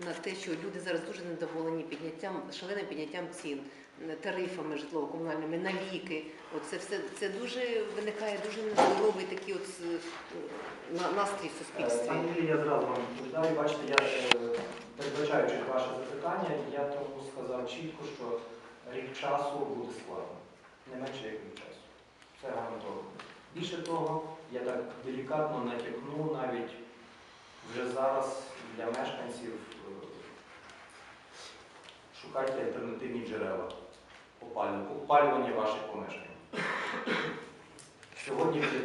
На те, що люди зараз дуже недоволені підняттям, шаленим підняттям цін, е, тарифами житлово-комунальними на ліки. От це все це дуже виникає дуже нездоровий такий от е, настрій в суспільстві. Пані Лілія, я зразу вам відповідаю. Бачите, я е, передбачаючи ваше запитання, я тому сказав чітко, що рік часу буде складно. Не менше як рік часу. Це гарантовано. Більше того, я так делікатно натякну навіть вже зараз для мешканців е, шукайте альтернативні джерела опалювання, ваших помешкань. Сьогодні вже,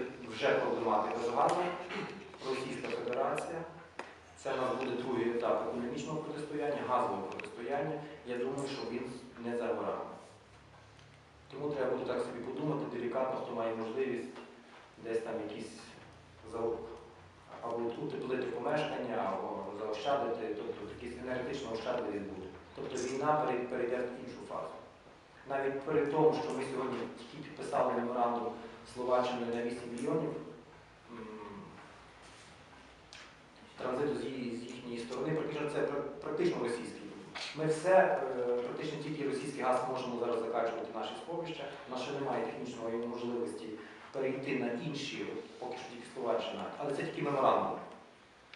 проблематика з газом. Російська Федерація. Це в нас буде другий етап економічного протистояння, газового протистояння. Я думаю, що він не за. Тому треба буде так собі подумати, делікатно, хто має можливість десь там якісь за- або утеплити помешкання, або заощадити, тобто якісь енергетично ощадливість буде. Тобто війна перейде в іншу фазу. Навіть при тому, що ми сьогодні підписали меморандум з Словаччиною на 8 мільйонів транзиту з, їхньої сторони, практично це практично російський. Ми все, е, практично тільки російський газ можемо зараз закачувати в наші сховища. У нас ще немає технічної можливості перейти на інші, поки що тільки Словаччина, але це тільки меморандум.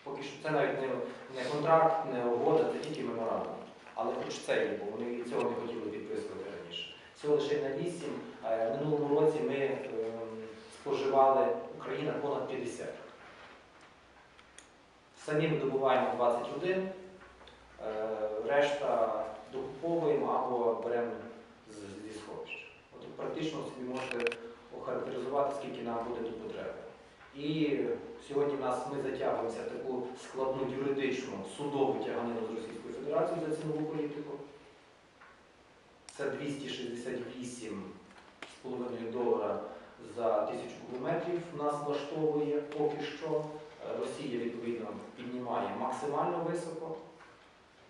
Поки що це навіть не, не контракт, не угода, це тільки меморандум. Але хоч це є, бо вони і цього не хотіли підписувати раніше. Всього лише на 8. Е, В минулому році ми ем, споживали Україна понад 50. Самі ми добуваємо 21, е, решта докуповуємо або беремо зі сховища. От практично собі можете охарактеризувати, скільки нам буде тут потреби. І сьогодні нас ми затягуємося в таку складну юридичну судову тяганину з Російською Федерацією за цінову політику. Це 268,5 долара за тисячу кілометрів нас влаштовує поки що. Росія відповідно піднімає максимально високо.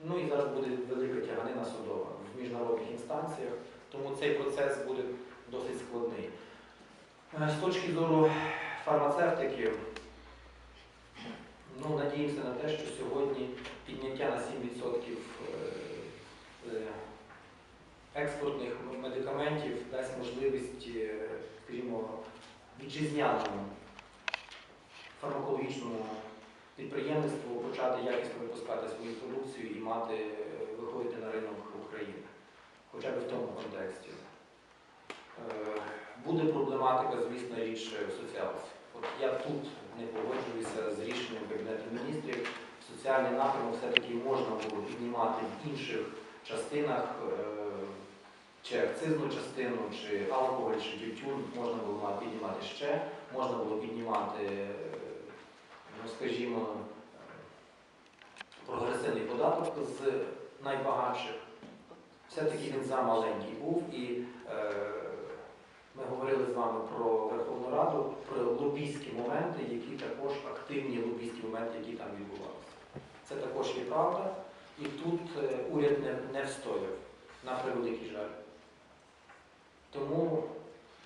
Ну і зараз буде велика тяганина судова в міжнародних інстанціях, тому цей процес буде досить складний. Е, З точки зору фармацевтики, ну, надіємося на те, що сьогодні підняття на 7% е, е, експортних медикаментів дасть можливість, скажімо, вітчизняному фармакологічному підприємництву почати якісно випускати свою продукцію і мати, виходити на ринок України, хоча б в тому контексті. Буде проблематика, звісно, річ соціалці. От я тут не погоджуюся з рішенням Кабінету міністрів. Соціальний напрямок все-таки можна було піднімати в інших частинах, е, чи акцизну частину, чи алкоголь, чи тютюн можна було піднімати ще, можна було піднімати, ну скажімо, прогресивний податок з найбагатших. Все-таки він замаленький був і е, ми говорили з вами про Верховну Раду, про лобійські моменти, які також активні лобійські моменти, які там відбувалися. Це також є правда. І тут е, уряд не, не встояв, на превеликий жаль. Тому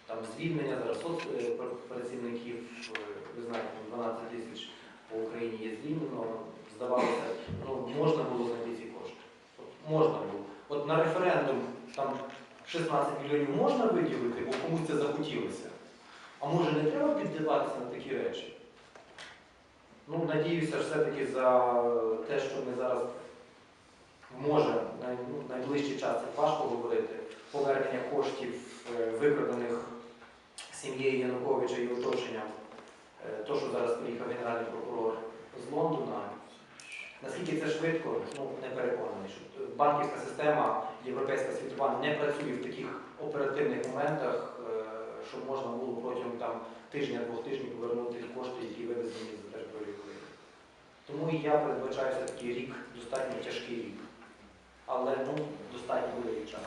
там звільнення зараз соцпрацівників, е, ви знаєте, 12 тисяч по Україні є звільнено. Здавалося, ну можна було знайти ці кошти. От, можна було. От на референдум там 16 мільйонів можна виділити, бо комусь це захотілося. А може не треба піддаватися на такі речі? Ну, надіюся, все-таки за те, що ми зараз може най- ну, найближчий час це важко говорити, повернення коштів е, викрадених сім'єю Януковича і оточенням. Е, То, що зараз приїхав генеральний прокурор з Лондона. Наскільки це швидко, ну не переконаний, що банківська система, європейська світова не працює в таких оперативних моментах, е, щоб можна було протягом там тижня-двох тижнів повернути кошти, які вивезені за територію України. Тому і я передбачаю все-таки рік, достатньо тяжкий рік. Але ну, достатньо великий час.